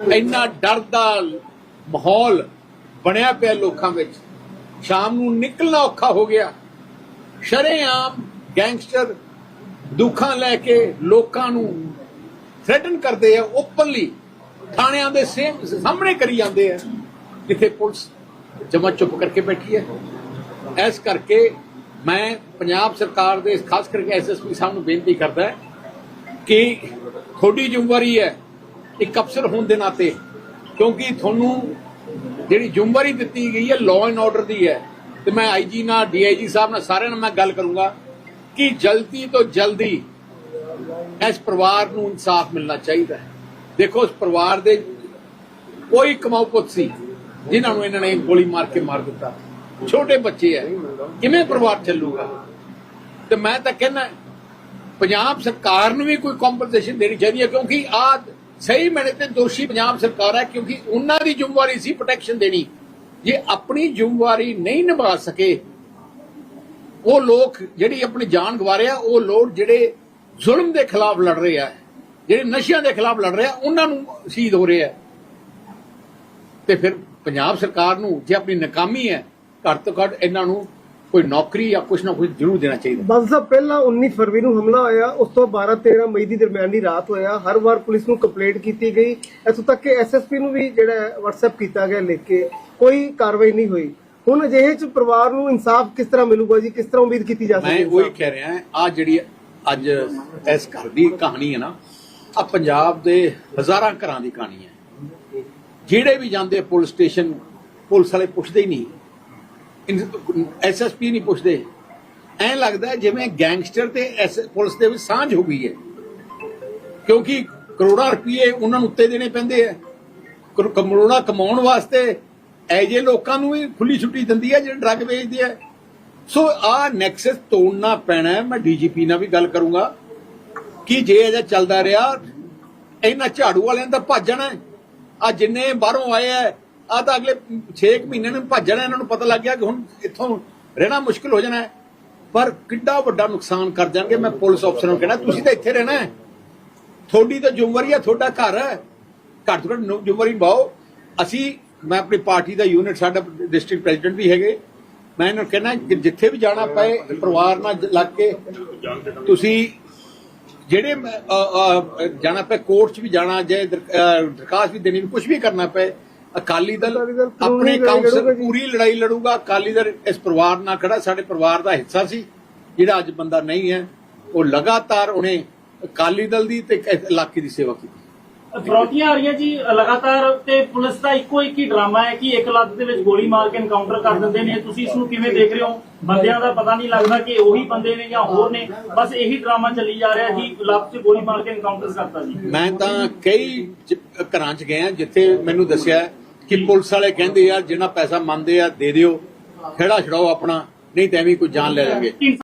ਇੰਨਾ ਡਰ ਦਾ ਮਾਹੌਲ ਬਣਿਆ ਪਿਆ ਲੋਕਾਂ ਵਿੱਚ। ਸ਼ਾਮ ਨੂੰ ਨਿਕਲਣਾ ਔਖਾ ਹੋ ਗਿਆ। ਸ਼ਰੇਆਮ ਗੈਂਗਸਟਰ ਦੁੱਖਾਂ ਲੈ ਕੇ ਲੋਕਾਂ ਨੂੰ ਥ੍ਰੈਟਨ ਕਰਦੇ ਆ ਓਪਨਲੀ ਥਾਣਿਆਂ ਦੇ ਸਾਹਮਣੇ ਕਰੀ ਜਾਂਦੇ ਆ, ਜਿੱਥੇ ਪੁਲਿਸ ਜਮਾ ਚੁੱਪ ਕਰਕੇ ਬੈਠੀ ਹੈ। ਇਸ ਕਰਕੇ ਮੈਂ ਪੰਜਾਬ ਸਰਕਾਰ ਦੇ, ਖਾਸ ਕਰਕੇ ਐਸਐਸਪੀ ਸਾਹਿਬ ਨੂੰ ਬੇਨਤੀ ਕਰਦਾ ਕਿ ਤੁਹਾਡੀ ਜ਼ਿੰਮੇਵਾਰੀ ਹੈ। ਇੱਕ ਅਫਸਰ ਹੋਣ ਦੇ ਨਾਤੇ, ਕਿਉਂਕਿ ਤੁਹਾਨੂੰ ਜਿਹੜੀ ਜ਼ਿੰਮੇਵਾਰੀ ਦਿੱਤੀ ਗਈ ਹੈ ਲਾਅ ਐਂਡ ਆਰਡਰ ਦੀ ਹੈ, ਤੇ ਮੈਂ ਆਈਜੀ ਨਾਲ ਡੀਆਈਜੀ ਸਾਹਿਬ ਨਾਲ ਸਾਰਿਆਂ ਨਾਲ ਮੈਂ ਗੱਲ ਕਰੂੰਗਾ ਕਿ ਜਲਦੀ ਤੋਂ ਜਲਦੀ ਇਸ ਪਰਿਵਾਰ ਨੂੰ ਇਨਸਾਫ ਮਿਲਣਾ ਚਾਹੀਦਾ ਹੈ। ਦੇਖੋ ਉਸ ਪਰਿਵਾਰ ਦੇ ਕੋਈ ਕਮਾਊ ਪੁੱਤ ਸੀ, ਜਿਨ੍ਹਾਂ ਨੂੰ ਇਹਨਾਂ ਨੇ ਗੋਲੀ ਮਾਰ ਕੇ ਮਾਰ ਦਿੱਤਾ। ਛੋਟੇ ਬੱਚੇ ਐ ਕਿਵੇਂ ਪਰਿਵਾਰ ਚੱਲੂਗਾ? ਤੇ ਮੈਂ ਤਾਂ ਕਹਿੰਦਾ, ਪੰਜਾਬ ਸਰਕਾਰ ਨੂੰ ਵੀ ਕੋਈ ਕੰਪਨਸੇਸ਼ਨ ਦੇਣੀ ਚਾਹੀਦੀ ਹੈ, ਕਿਉਂਕਿ ਆ ਸਹੀ ਮੈਨੇ ਤੇ ਦੋਸ਼ੀ ਪੰਜਾਬ ਸਰਕਾਰ ਹੈ, ਕਿਉਂਕਿ ਉਹਨਾਂ ਦੀ ਜ਼ਿੰਮੇਵਾਰੀ ਸੀ ਪ੍ਰੋਟੈਕਸ਼ਨ ਦੇਣੀ। ਜੇ ਆਪਣੀ ਜ਼ਿੰਮੇਵਾਰੀ ਨਹੀਂ ਨਿਭਾ ਸਕੇ, ਉਹ ਲੋਕ ਜਿਹੜੀ ਆਪਣੀ ਜਾਨ ਗਵਾ ਰਹੇ ਆ, ਉਹ ਲੋਕ ਜਿਹੜੇ ਜ਼ੁਲਮ ਦੇ ਖਿਲਾਫ ਲੜ ਰਹੇ ਆ, ਜਿਹੜੇ ਨਸ਼ਿਆਂ ਦੇ ਖਿਲਾਫ ਲੜ ਰਹੇ ਆ, ਉਹਨਾਂ ਨੂੰ ਸ਼ਹੀਦ ਹੋ ਰਹੇ ਆ। ਤੇ ਫਿਰ ਪੰਜਾਬ ਸਰਕਾਰ ਨੂੰ ਜੇ ਆਪਣੀ ਨਾਕਾਮੀ ਹੈ, ਘੱਟ ਤੋਂ ਘੱਟ ਇਹਨਾਂ ਨੂੰ ਕੋਈ ਨੌਕਰੀ ਜਾਂ ਕੁਝ ਨਾ ਕੁਝ ਜ਼ਰੂਰ ਦੇਣਾ ਚਾਹੀਦਾ। ਬਸ ਸਾਹਿਬ ਪਹਿਲਾਂ 19 ਫਰਵਰੀ ਨੂੰ ਹਮਲਾ ਹੋਇਆ ਉਸ ਤੋਂ 12 13 ਮਈ ਦੀ ਦਰਮਿਆਨ ਦੀ ਰਾਤ ਹੋਇਆ। ਹਰ ਵਾਰ ਪੁਲਿਸ ਨੂੰ ਕੰਪਲੇਂਟ ਕੀਤੀ ਗਈ। ਇੱਥੋਂ ਤੱਕ ਕਿ ਐਸਐਸਪੀ ਨੂੰ ਵੀ ਜਿਹੜਾ WhatsApp ਕੀਤਾ ਗਿਆ ਲਿਖ ਕੇ ਕੋਈ ਕਾਰਵਾਈ ਨਹੀਂ ਹੋਈ। ਹੁਣ ਅਜਿਹੇ ਚ ਪਰਿਵਾਰ ਨੂੰ ਇਨਸਾਫ ਕਿਸ ਤਰ੍ਹਾਂ ਮਿਲੂਗਾ ਜੀ? ਕਿਸ ਤਰ੍ਹਾਂ ਉਮੀਦ ਕੀਤੀ ਜਾ ਮੈਂ ਸਕਦੀ ਉਹੀ ਹੈ ਕਹਿ ਰਿਹਾ ਆ ਜਿਹੜੀ ਅੱਜ ਇਸ ਘਰ ਦੀ ਕਹਾਣੀ ਹੈ ਨਾ ਆ ਪੰਜਾਬ ਦੇ ਹਜ਼ਾਰਾਂ ਘਰਾਂ ਦੀ ਕਹਾਣੀ ਹੈ। ਜਿਹੜੇ ਵੀ ਜਾਂਦੇ ਪੁਲਿਸ ਸਟੇਸ਼ਨ ਪੁਲਿਸ ਵਾਲੇ ਪੁੱਛਦੇ ਹੀ ਨਹੀਂ। ਐਸਐਸਪੀ ਨਹੀਂ ਪੁੱਛਦੇ। ਐਂ ਲੱਗਦਾ ਜਿਵੇਂ ਗੈਂਗਸਟਰ ਤੇ ਪੁਲਿਸ ਦੇ ਵਿੱਚ ਸਾਂਝ ਹੋ ਗਈ ਹੈ। ਕਿਉਂਕਿ ਕਰੋੜਾਂ ਰੁਪਏ ਉਹਨਾਂ ਨੂੰ ਉੱਤੇ ਦੇਣੇ ਪੈਂਦੇ ਆ ਕਰੋੜਾਂ ਕਮਾਉਣ ਵਾਸਤੇ ਐਜੇ ਲੋਕਾਂ ਨੂੰ ਵੀ ਖੁੱਲੀ ਛੁੱਟੀ ਦਿੰਦੀ ਹੈ ਜਿਹੜੇ ਡਰੱਗ ਵੇਚਦੇ ਆ ਸੋ ਆ ਨੈਕਸਸ ਤੋੜਨਾ ਪੈਣਾ ਹੈ। ਮੈਂ ਡੀਜੀਪੀ ਨਾਲ ਵੀ ਗੱਲ ਕਰੂੰਗਾ ਕਿ ਜੇ ਇਹ ਜਿਹਾ ਚੱਲਦਾ ਰਿਹਾ, ਇਹਨਾਂ ਝਾੜੂ ਵਾਲਿਆਂ ਦਾ ਭੱਜ ਜਾਣਾ ਆ ਜਿੰਨੇ ਬਾਹਰੋਂ ਆਏ ਆ ਆ ਤਾਂ ਅਗਲੇ 6 ਮਹੀਨੇ ਨੂੰ ਭੱਜਣਾ ਇਹਨਾਂ ਨੂੰ ਪਤਾ ਲੱਗ ਗਿਆ ਕਿ ਹੁਣ ਇੱਥੋਂ ਰਹਿਣਾ ਮੁਸ਼ਕਲ ਹੋ ਜਾਣਾ ਪਰ ਕਿੱਡਾ ਵੱਡਾ ਨੁਕਸਾਨ ਕਰ ਜਾਣਗੇ, ਮੈਂ ਪੁਲਿਸ ਅਫਸਰਾਂ ਨੂੰ ਕਹਿਣਾ, ਤੁਸੀਂ ਤਾਂ ਇੱਥੇ ਰਹਿਣਾ ਹੈ। ਤੁਹਾਡੀ ਤਾਂ ਜ਼ਿੰਮੇਵਾਰੀ ਹੈ ਤੁਹਾਡਾ ਘਰ ਹੈ। ਘੱਟ ਤੋਂ ਘੱਟ ਜ਼ਿੰਮੇਵਾਰੀ ਨਿਭਾਓ। ਅਸੀਂ, ਮੈਂ ਆਪਣੀ ਪਾਰਟੀ ਦਾ ਯੂਨਿਟ ਸਾਡਾ ਡਿਸਟ੍ਰਿਕਟ ਪ੍ਰੈਜ਼ੀਡੈਂਟ ਵੀ ਹੈਗੇ। ਮੈਂ ਇਹਨਾਂ ਨੂੰ ਕਹਿਣਾ ਕਿ ਜਿੱਥੇ ਵੀ ਜਾਣਾ ਪਏ, ਪਰਿਵਾਰ ਨਾਲ ਲੱਗ ਕੇ ਤੁਸੀਂ ਜਿਹੜੇ ਜਾਣਾ ਪਏ ਕੋਰਟ 'ਚ ਵੀ ਜਾਣਾ, ਜੇ ਦਰਖਾਸਤ ਵੀ ਦੇਣੀ ਕੁਝ ਵੀ ਕਰਨਾ ਪਏ ਅਕਾਲੀ ਦਲ ਆਪਣੇ ਕਾਉਂਸਲ। ਪੂਰੀ ਲੜਾਈ ਲੜੂਗਾ। ਅਕਾਲੀ ਦਲ ਇਸ ਪਰਿਵਾਰ ਨਾਲ ਖੜਾ ਸਾਡੇ ਪਰਿਵਾਰ ਦਾ ਹਿੱਸਾ ਸੀ ਜਿਹੜਾ ਅੱਜ ਬੰਦਾ ਨਹੀਂ ਹੈ। ਉਹ ਲਗਾਤਾਰ ਉਹਨੇ ਅਕਾਲੀ ਦਲ ਦੀ ਤੇ ਇਲਾਕੇ ਦੀ ਸੇਵਾ ਕੀਤੀ। ਫਰੌਤੀਆਂ ਆ ਰਹੀਆਂ ਜੀ ਲਗਾਤਾਰ ਤੇ ਪੁਲਿਸ ਦਾ ਇੱਕੋ ਇੱਕ ਹੀ ਡਰਾਮਾ ਹੈ ਕਿ ਇੱਕ ਲੱਤ ਦੇ ਵਿੱਚ ਗੋਲੀ ਮਾਰ ਕੇ ਐਨਕਾਊਂਟਰ ਕਰ ਦਿੰਦੇ ਨੇ। ਤੁਸੀਂ ਇਸ ਨੂੰ ਕਿਵੇਂ ਦੇਖ ਰਹੇ ਹੋ? ਬੰਦਿਆਂ ਦਾ ਪਤਾ ਨਹੀਂ ਲੱਗਦਾ ਕਿ ਉਹੀ ਬੰਦੇ ਨੇ ਜਾਂ ਹੋਰ ਨੇ। ਬਸ ਇਹੀ ਡਰਾਮਾ ਚੱਲੀ ਜਾ ਰਿਹਾ ਜੀ ਲੱਤ 'ਚ ਗੋਲੀ ਮਾਰ ਕੇ ਐਨਕਾਊਂਟਰ ਕਰਤਾ ਜੀ। ਮੈਂ ਤਾਂ ਕਈ ਘਰਾਂ 'ਚ ਗਿਆ ਜਿੱਥੇ ਮੈਨੂੰ ਦੱਸਿਆ ਕਿ ਪੁਲਿਸ ਵਾਲੇ ਕਹਿੰਦੇ ਯਾਰ ਜਿੰਨਾ ਪੈਸਾ ਮੰਨਦੇ ਆ, ਦੇ ਦਿਓ। ਖੇੜਾ ਛਡਾਓ ਆਪਣਾ, ਨਹੀਂ ਤਾਂ ਐਵੇਂ ਕੋਈ ਜਾਨ ਲੈ ਲਾਂਗੇ